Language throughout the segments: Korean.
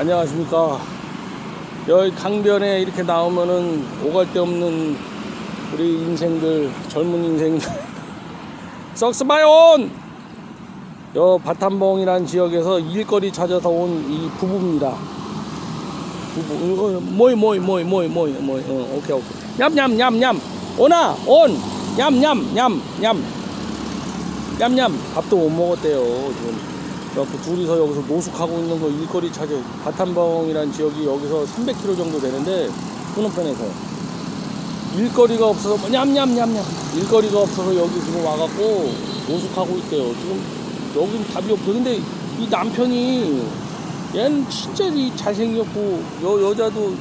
안녕하십니까. 여기 강변에 이렇게 나오면은 오갈 데 없는 우리 인생들, 젊은 인생들. 썩스바이온! 여 바탐봉이라는 지역에서 일거리 찾아서 온 이 부부입니다. 부부, 어, 모이, 모이, 모이, 모이, 모이, 모이. 어, 오케이, 오케이. 냠냠, 냠냠. 오나, 온! 냠냠, 냠, 냠. 냠냠. 밥도 못 먹었대요, 지금. 그래갖고 둘이서 여기서 노숙하고 있는 거 일거리 찾아 바탐봉이라는 지역이 여기서 300km 정도 되는데 후놈편에서 일거리가 없어서 뭐 냠냠냠냠. 일거리가 없어서 여기 지금 와갖고 노숙하고 있대요. 지금 여긴 답이 없어 근데 이 남편이 얘는 진짜 이 잘생겼고 여, 여자도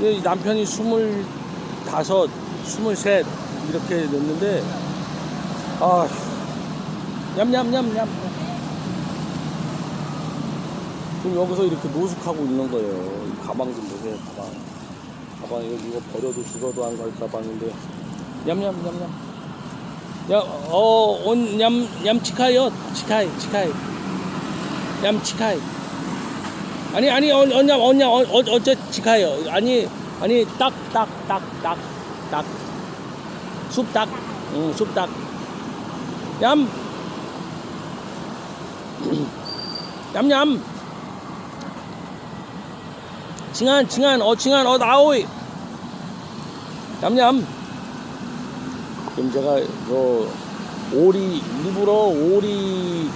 이 남편이 스물다섯 스물셋 이렇게 됐는데 아 냠냠냠냠 지금 여기서 이렇게 노숙하고 있는 거예요. 이 가방 좀 보세요, 가방. 가방 이거, 이거 버려도 죽어도 안 갈 가방인데. 냠냠, 냠냠. 야, 어, 온, 냠, 냠, 치카요. 치카이, 치카이. 냠, 치카이. 아니, 아니, 어, 어, 냠, 어, 냠, 어, 어, 어째 치카요. 아니, 아니, 딱, 딱, 딱, 딱, 딱. 숲 딱. 응, 숲 딱. 냠. 냠냠. 칭한 칭한 어 칭한 어 나오이 냠냠 지금 제가 저 오리 일부러 오리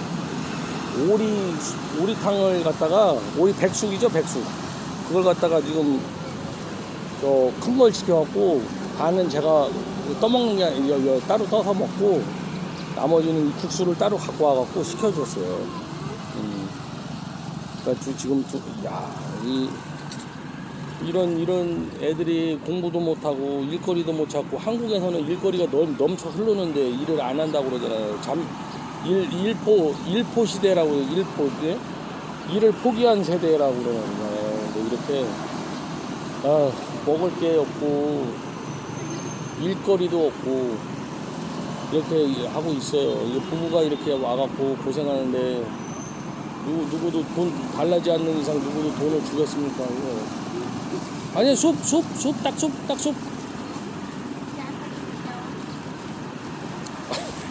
오리 오리탕을 갖다가 오리 백숙이죠 백숙 그걸 갖다가 지금 저 큰 걸 시켜갖고 반은 제가 떠먹는 게 따로 떠서 먹고 나머지는 이 국수를 따로 갖고 와갖고 시켜줬어요. 음. 그러니까 지금 좀, 야, 이 이런 이런 애들이 공부도 못하고 일거리도 못 찾고 한국에서는 일거리가 넘, 넘쳐 흐르는데 일을 안 한다고 그러잖아요. 잠 일, 일포 일포 시대라고. 일포 예? 일을 포기한 세대라고 그러잖아요. 근데 이렇게 아, 먹을 게 없고 일거리도 없고 이렇게 하고 있어요. 이 부부가 이렇게 와갖고 고생하는데 누구 누구도 돈 달라지 않는 이상 누구도 돈을 주겠습니까? 이거. 아니 숲, 숲, 숲, 딱 숲, 딱 숲.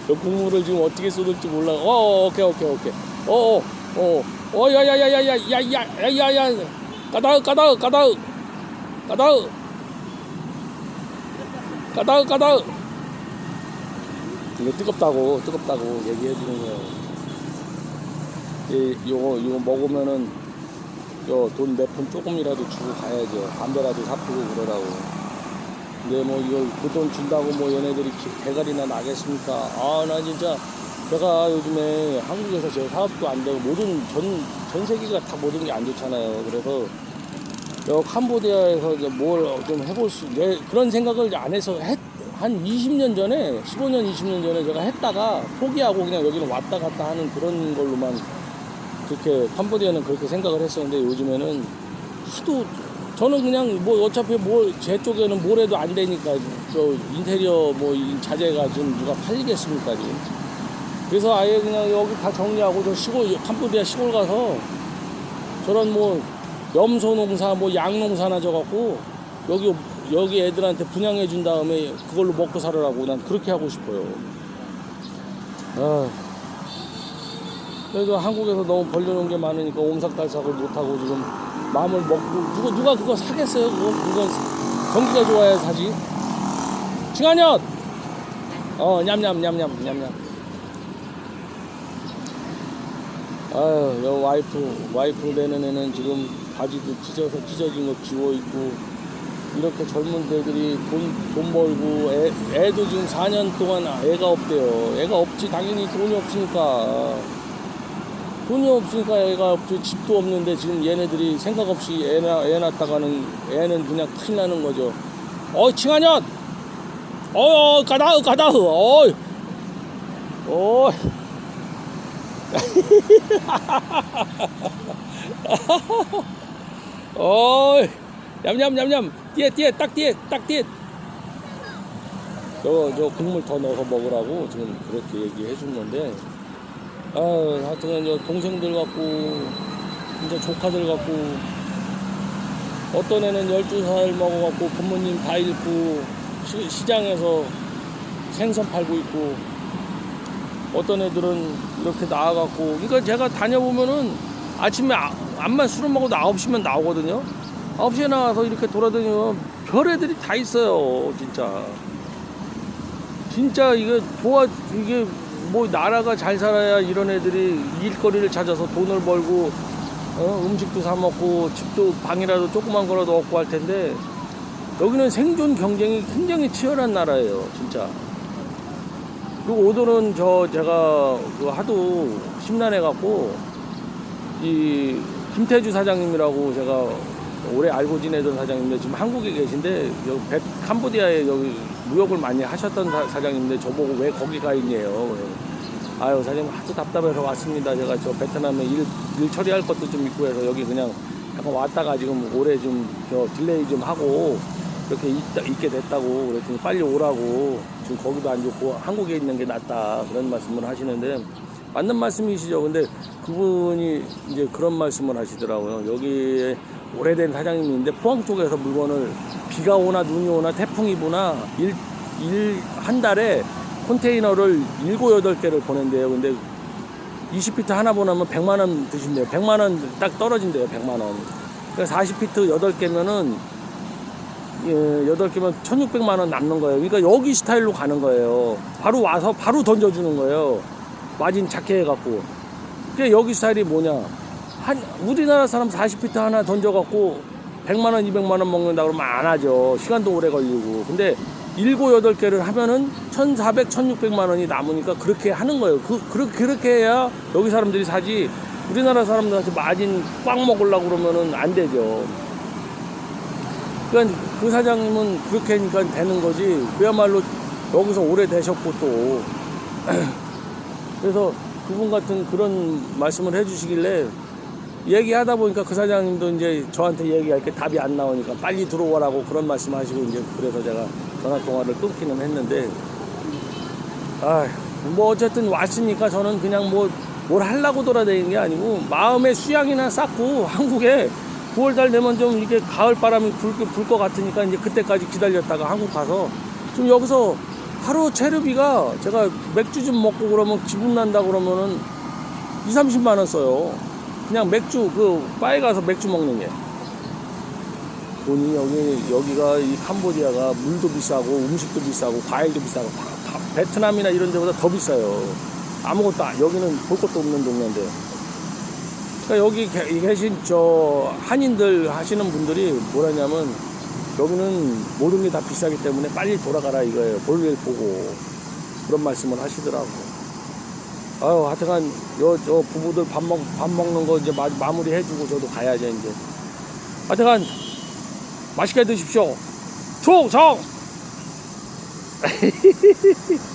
저 국물을 지금 어떻게 쏟을지 몰라. 어, 어 오케이, 오케이, 오케이. 어, 어, 어, 어, 야, 야, 야, 야, 야, 야, 야, 야, 야, 야, 까다우, 까다우, 까다우, 까다우, 까다우, 까다우. 이거 뜨겁다고, 뜨겁다고 얘기해 주는 거예요. 이, 요거, 이거 먹으면은 돈몇 푼 조금이라도 주고 가야죠. 담배라도 사프고 그러라고. 근데 뭐 이거 그돈 준다고 뭐 얘네들이 기- 대가리나 나겠습니까? 아, 나 진짜 제가 요즘에 한국에서 제 사업도 안 되고 모든 전, 전 세계가 다 모든 게 안 좋잖아요. 그래서 여 캄보디아에서 뭘 좀 해볼 수, 내 그런 생각을 안 해서 했, 한 20년 전에, 15년, 20년 전에 제가 했다가 포기하고 그냥 여기는 왔다 갔다 하는 그런 걸로만 그렇게 캄보디아는 그렇게 생각을 했었는데 요즘에는 하도 저는 그냥 뭐 어차피 뭐제 쪽에는 뭘 해도 안 되니까 저 인테리어 뭐이 자재가 지금 누가 팔리겠습니까 지금 그래서 아예 그냥 여기 다 정리하고 저 시골 캄보디아 시골 가서 저런 뭐 염소 농사 뭐 양 농사나 져갖고 여기 여기 애들한테 분양해 준 다음에 그걸로 먹고 살으라고 난 그렇게 하고 싶어요. 아. 그래도 한국에서 너무 벌려놓은 게 많으니까 옴삭달삭을 못하고 지금 마음을 먹고 누가 누가 그거 사겠어요? 그거 그거 경기가 좋아야 사지. 칭한년. 어 냠냠 냠냠 냠냠. 아유 여 와이프 와이프 되는 애는 지금 바지도 찢어서 찢어진 거 지워 입고 이렇게 젊은 애들이 돈, 돈 벌고 애, 애도 지금 4년 동안 애가 없대요. 애가 없지 당연히 돈이 없으니까. 돈이 없으니까 애가 없죠. 집도 없는데 지금 얘네들이 생각 없이 애, 낳- 애 낳다가는 애는 그냥 큰일 나는 거죠. 어이, 칭하년! 어, 어, 가다흐, 가다흐, 어이! 어이! 어이! 냠냠냠냠! 띠에, 띠에, 딱 띠에, 딱 띠에! 저, 저 국물 더 넣어서 먹으라고 지금 그렇게 얘기해 준 건데, 아, 하여튼 저 동생들 갖고 진짜 조카들 같고 어떤 애는 12살 먹어갖고 부모님 다 잃고 시, 시장에서 생선 팔고 있고 어떤 애들은 이렇게 나와갖고 그러니까 제가 다녀보면은 아침에 아, 암만 술을 먹어도 9시면 나오거든요. 9시에 나와서 이렇게 돌아다니면 별 애들이 다 있어요 진짜. 진짜 이게 좋아 이게 뭐 나라가 잘 살아야 이런 애들이 일거리를 찾아서 돈을 벌고 어, 음식도 사 먹고 집도 방이라도 조그만 거라도 얻고 할 텐데 여기는 생존 경쟁이 굉장히 치열한 나라예요 진짜. 그리고 오늘은 저 제가 그 하도 심란해 갖고 이 김태주 사장님이라고 제가 오래 알고 지내던 사장님인데 지금 한국에 계신데 여기 베, 캄보디아에 여기 무역을 많이 하셨던 사, 사장님인데 저보고 왜 거기 가 있냐요. 아유 사장님 하도 답답해서 왔습니다. 제가 저 베트남에 일, 일 처리할 것도 좀 있고 해서 여기 그냥 잠깐 왔다가 지금 올해 좀 저 딜레이 좀 하고 이렇게 있다, 있게 됐다고 그랬더니 빨리 오라고 지금 거기도 안 좋고 한국에 있는 게 낫다 그런 말씀을 하시는데 맞는 말씀이시죠. 근데 그분이 이제 그런 말씀을 하시더라고요. 여기에 오래된 사장님인데 포항 쪽에서 물건을 비가 오나 눈이 오나 태풍이 부나 일, 일, 한 달에 컨테이너를 일곱 여덟 개를 보낸대요. 근데 20피트 하나 보내면 100만 원 드신대요. 100만 원 딱 떨어진대요. 100만 원. 그러니까 40피트 8개면은 예, 8개면 1600만 원 남는 거예요. 그러니까 여기 스타일로 가는 거예요. 바로 와서 바로 던져주는 거예요. 마진 작게 해갖고. 그게 여기 스타일이 뭐냐. 한, 우리나라 사람 40피트 하나 던져갖고 100만 원, 200만 원 먹는다 그러면 안 하죠. 시간도 오래 걸리고. 근데 7, 8개를 하면은 1,400, 1,600만 원이 남으니까 그렇게 하는 거예요. 그, 그렇게, 그렇게 해야 여기 사람들이 사지. 우리나라 사람들한테 마진 꽉 먹으려고 그러면은 안 되죠. 그러니까 그 사장님은 그렇게 하니까 되는 거지. 그야말로 여기서 오래 되셨고 또. 그래서 그분 같은 그런 말씀을 해주시길래 얘기하다 보니까 그 사장님도 이제 저한테 얘기할 게 답이 안 나오니까 빨리 들어오라고 그런 말씀 하시고 이제 그래서 제가 전화 통화를 끊기는 했는데 아, 뭐 어쨌든 왔으니까 저는 그냥 뭐 뭘 하려고 돌아다니는 게 아니고 마음의 수양이나 쌓고 한국에 9월달 되면 좀 이렇게 가을 바람이 불 것 같으니까 이제 그때까지 기다렸다가 한국 가서 좀 여기서 하루 체류비가 제가 맥주 좀 먹고 그러면 기분 난다 그러면은 2, 30만 원 써요. 그냥 맥주 그 바에 가서 맥주 먹는 게 돈이 여기 여기가 이 캄보디아가 물도 비싸고 음식도 비싸고 과일도 비싸고 다, 다 베트남이나 이런 데보다 더 비싸요. 아무것도 안- 여기는 볼 것도 없는 동네인데. 그러니까 여기 계- 계신 저 한인들 하시는 분들이 뭐라냐면 여기는 모든 게 다 비싸기 때문에 빨리 돌아가라 이거예요. 볼일 보고 그런 말씀을 하시더라고. 아유, 하여튼간 요, 저 부부들 밥 먹, 밥 먹는 거 이제 마, 마무리 해주고 저도 가야죠 이제. 하여튼간 맛있게 드십시오. 총성!